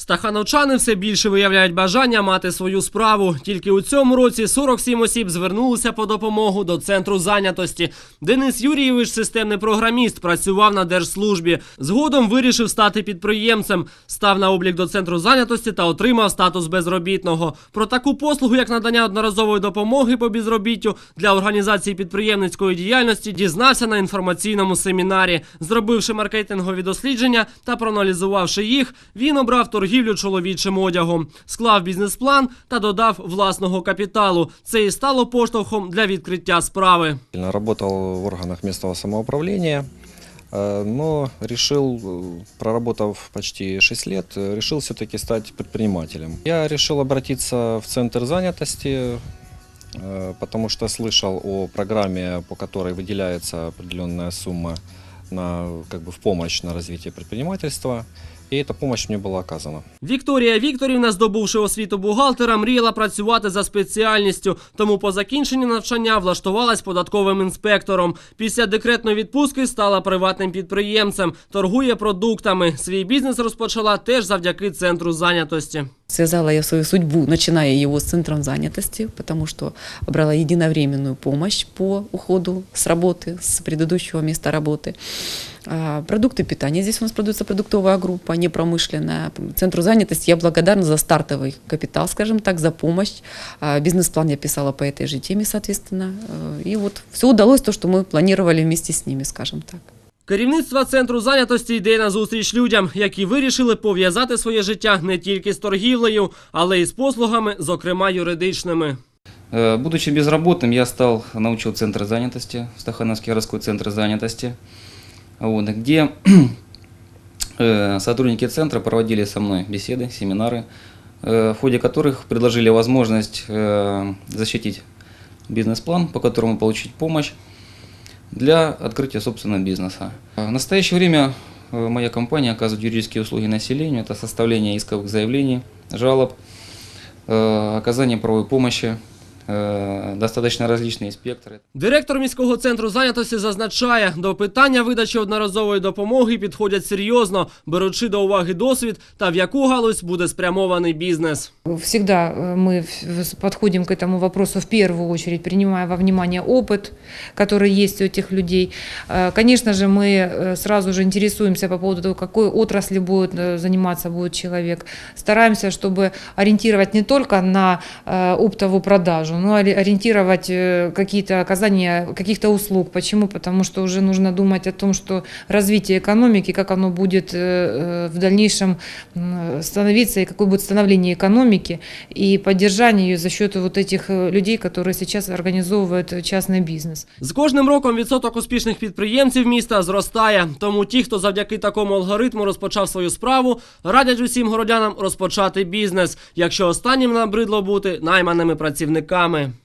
Стахановчани все більше виявляють бажання мати свою справу. Тільки у цьому році 47 осіб звернулися по допомогу до центру зайнятості. Денис Юрійович, системний програміст, працював на держслужбі. Згодом вирішив стати підприємцем, став на облік до центру зайнятості та отримав статус безробітного. Про таку послугу, як надання одноразової допомоги по безробіттю для організації підприємницької діяльності, дізнався на інформаційному семінарі. Зробивши маркетингові дослідження та проаналізувавши їх, він обрав торгівлю чоловічим одягом, склав бізнес-план та додав власного капіталу. Це і стало поштовхом для відкриття справи. Работал в органах местного самоуправления, э, но решил, э, проработав почти 6 лет, э, решил все-таки стать предпринимателем. Я решил обратиться в Центр занятости, э, потому что слышал о программе, по которой выделяется определенная сумма на, как бы, в помощь на развитие предпринимательства, и эта помощь мне была оказана. Вікторія Вікторівна, здобувши освіту бухгалтера, мріяла працювати за спеціальністю, тому по закінченні навчання влаштувалась податковим інспектором. Після декретної відпустки стала приватним підприємцем, торгує продуктами. Свій бізнес розпочала теж завдяки центру зайнятості. Связала я свою судьбу, начиная его с центром занятости, потому что брала единовременную помощь по уходу с работы, с предыдущего места работы. А, Продукты питания. Здесь у нас продается продуктовая группа, не промышленная. Центру занятости я благодарна за стартовый капитал, скажем так, за помощь. А, Бизнес-план я писала по этой же теме, соответственно. Э, И вот все удалось, то, что мы планировали вместе с ними, скажем так. Керівництво центру зайнятості йде на зустріч людям, які вирішили пов'язати своє життя не тільки з торгівлею, але й з послугами, зокрема юридичними. Э, Будучи безработным, я стал научил центр занятости, Стахановский городской центр занятости, вот, где э, сотрудники центра проводили со мной беседы, семинары, э, в ходе которых предложили возможность э, защитить бизнес-план, по которому получить помощь для открытия собственного бизнеса. В настоящее время э, моя компания оказывает юридические услуги населению, это составление исковых заявлений, жалоб, э, оказание правовой помощи, э, достаточно различные спектры. Директор міського центру зайнятості зазначає, до питання видачі одноразової допомоги підходять серйозно, беручи до уваги досвід та в яку галузь буде спрямований бізнес. Всегда э, мы в- подходим к этому вопросу в первую очередь, принимая во внимание опыт, который есть у этих людей. Э, Конечно же, мы э, сразу же интересуемся по поводу того, какой отрасли будет э, заниматься будет человек. Стараемся, чтобы ориентировать не только на э, оптовую продажу, но ори- ориентировать э, какие-то оказания каких-то услуг. Почему? Потому что уже нужно думать о том, что развитие экономики, как оно будет э, э, в дальнейшем м, становиться и какое будет становление экономики и поддержание ее за счет вот этих э, людей, которые сейчас организовывают э, частный бизнес. З кожним роком відсоток успішних підприємців міста зростає. Тому ті, хто завдяки такому алгоритму розпочав свою справу, радять усім городянам розпочати бізнес, якщо останнім набридло бути найманими працівниками. роками.